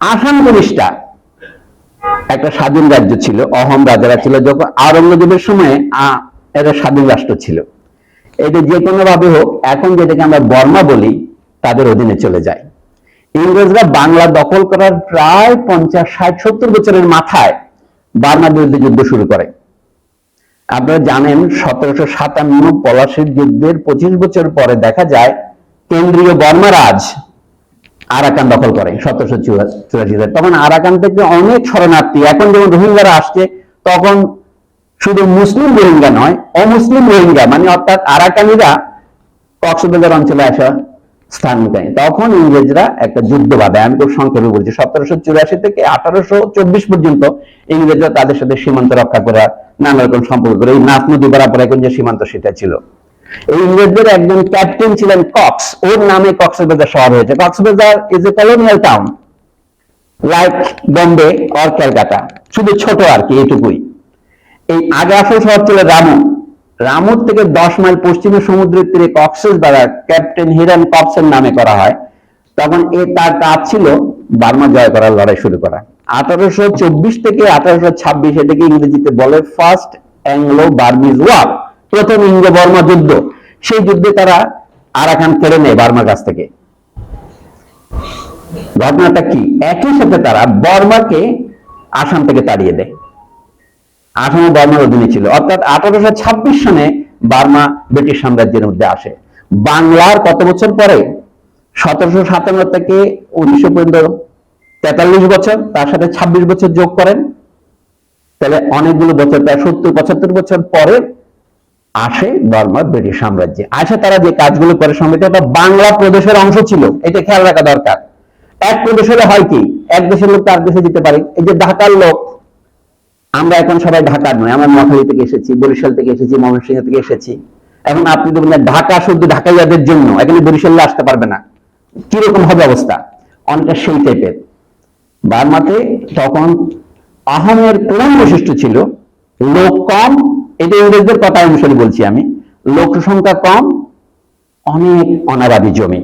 আসাম জিনিসটা একটা স্বাধীন রাজ্য ছিল, অহম রাজারা ছিল, যখন আওরঙ্গজেবের সময় এটা স্বাধীন রাষ্ট্র ছিল। এটা যে কোনো ভাবে হোক, এখন যেটাকে আমরা বর্মা বলি, তাদের অধীনে চলে যায়। ইংরেজরা বাংলা দখল করার প্রায় পঞ্চাশ, ষাট, সত্তর বছরের মাথায় বার্মার বিরুদ্ধে যুদ্ধ শুরু করে। আপনারা জানেন, সতেরোশো সাতান্ন পলাশির যুদ্ধের পঁচিশ বছর পরে দেখা যায়, কেন্দ্রীয় বর্মারাজ আরাকান দখল করে, সতেরোশো চুরাশি তখন আরাকান থেকে অনেক শরণার্থী, এখন যেমন রোহিঙ্গারা আসছে, তখন শুধু মুসলিম রোহিঙ্গা নয়, অমুসলিম রোহিঙ্গা মানে অর্থাৎ আরাকানিরা কক্সবাজার অঞ্চলে আসা স্থান নেয় তখন ইংরেজরা একটা যুদ্ধ বাঁধায় আমি খুব সংক্ষেপে বলছি, সতেরোশো চুরাশি থেকে আঠারোশো চব্বিশ পর্যন্ত ইংরেজরা তাদের সাথে সীমান্ত রক্ষা করা নানা রকম সম্পর্ক করে। এই নাথ নদী বরাবর এখন যে সীমান্ত, সেটা ছিল। ইংরেজদের একজন ক্যাপ্টেন ছিলেন কক্স ওর নামে কক্সবাজার শহর হয়েছে। Cox's Bazar is a colonial town like Bombay or Calcutta শুধু ছোট আর কি, এইটুকুই। এই আগে আসল শহর ছিল রামু। রামুর থেকে দশ মাইল পশ্চিমে সমুদ্রের তীরে কক্সেস দ্বারা ক্যাপ্টেন হিরান কক্সের নামে করা হয়। তখন এ তার কাজ ছিল বার্মা জয় করার, লড়াই শুরু করা। আঠারোশো চব্বিশ থেকে আঠারোশো ছাব্বিশ এটাকে ইংরেজিতে বলে ফার্স্ট অ্যাংলো বার্মিজ ওয়ার প্রথম ইংরেজ বর্মা যুদ্ধ। সেই যুদ্ধে তারা আরাকান কেড়ে নেয় বার্মার কাছ থেকে। ঘটনাটা কি? একই সাথে তারা বর্মাকে আসাম থেকে তাড়িয়ে দেয়। আসাম বার্মার অধীনে ছিল। অর্থাৎ আঠারোশো ছাব্বিশ সনে বার্মা ব্রিটিশ সাম্রাজ্যের মধ্যে আসে। বাংলার কত বছর পরে? সতেরোশো সাতান্ন থেকে উনিশশো পর্যন্ত তেতাল্লিশ বছর, তার সাথে ছাব্বিশ বছর যোগ করেন। তাহলে অনেকগুলো বছর, প্রায় সত্তর পঁচাত্তর বছর পরে আসে বার্মা, ব্রিটিশ সাম্রাজ্যে। আসে তারা যে কাজগুলো করে সম্রাট এটা বাংলা প্রদেশের অংশ ছিল, এটা খেয়াল রাখা দরকার। এক প্রদেশ হলে হয় কি, এক দেশের লোক তার দেশে যেতে পারে। এই যে ঢাকার লোক, আমরা এখন সবাই ঢাকার নয় আমরা মহাখালী থেকে এসেছি, বরিশাল থেকে এসেছি, ময়মনসিংহ থেকে এসেছি। এখন আপনি দেখবেন ঢাকা শুধু ঢাকাইয়াদের জন্য, এখানে বরিশালে আসতে পারবে না। কীরকম হবে অবস্থা? অনেকটা সেই টাইপের। বার্মাতে তখন আহমের প্রধান বৈশিষ্ট্য ছিল, লোক কম এটা ইংরেজদের কথা অনুসারে বলছি আমি। লোক সংখ্যা কম, অনেক অনাবাদী জমি।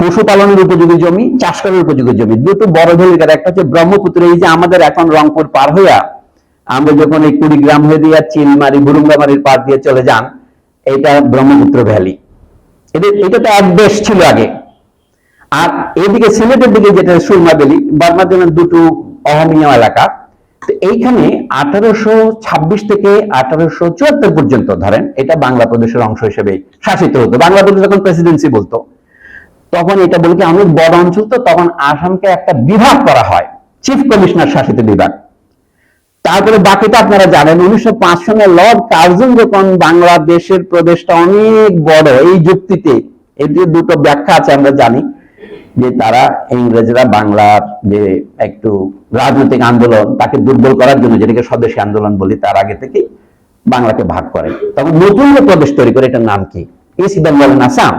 পশুপালনের উপযোগী জমি, চাষ করার উপযোগী জমি। দুটো বড় ভূমিকার একটা হচ্ছে ব্রহ্মপুত্র। এই যে আমাদের এখন রংপুর পার হইয়া আমরা যখন এই কুড়িগ্রাম হয়ে দিয়ে চিলমারি বুরুঙ্গামারির পার দিয়ে চলে যান, এটা ব্রহ্মপুত্র ভ্যালি। এটা এটা তো এক দেশ ছিল আগে। আর এদিকে সিলেটের দিকে যেটা সুরমা ভ্যালি জন্য দুটো অহমীয় এলাকা। তো এইখানে আঠারোশো ছাব্বিশ থেকে আঠারোশো চুয়াত্তর পর্যন্ত, ধরেন, এটা বাংলা প্রদেশের অংশ হিসেবে শাসিত হতো। বাংলা প্রদেশ যখন প্রেসিডেন্সি বলতো, তখন এটা বলে কি, অনেক বড় অঞ্চল তো, তখন আসামকে একটা বিভাগ করা হয় চিফ কমিশনার শাসিত বিভাগ। তারপরে বাকিটা আপনারা জানেন, উনিশশো পাঁচ সনে লর্ড কার্জন যখন বাংলাদেশের প্রদেশটা অনেক বড়, এই যুক্তিতে, এর দুটো ব্যাখ্যা আছে আমরা জানি যে তারা ইংরেজরা বাংলার যে একটু রাজনৈতিক আন্দোলন, তাকে দুর্বল করার জন্য যেটাকে স্বদেশী আন্দোলন বলি, তার আগে থেকে বাংলাকে ভাগ করে। তখন নতুন প্রদেশ তৈরি করে, এটার নাম কি? ইস্ট বেঙ্গল আসাম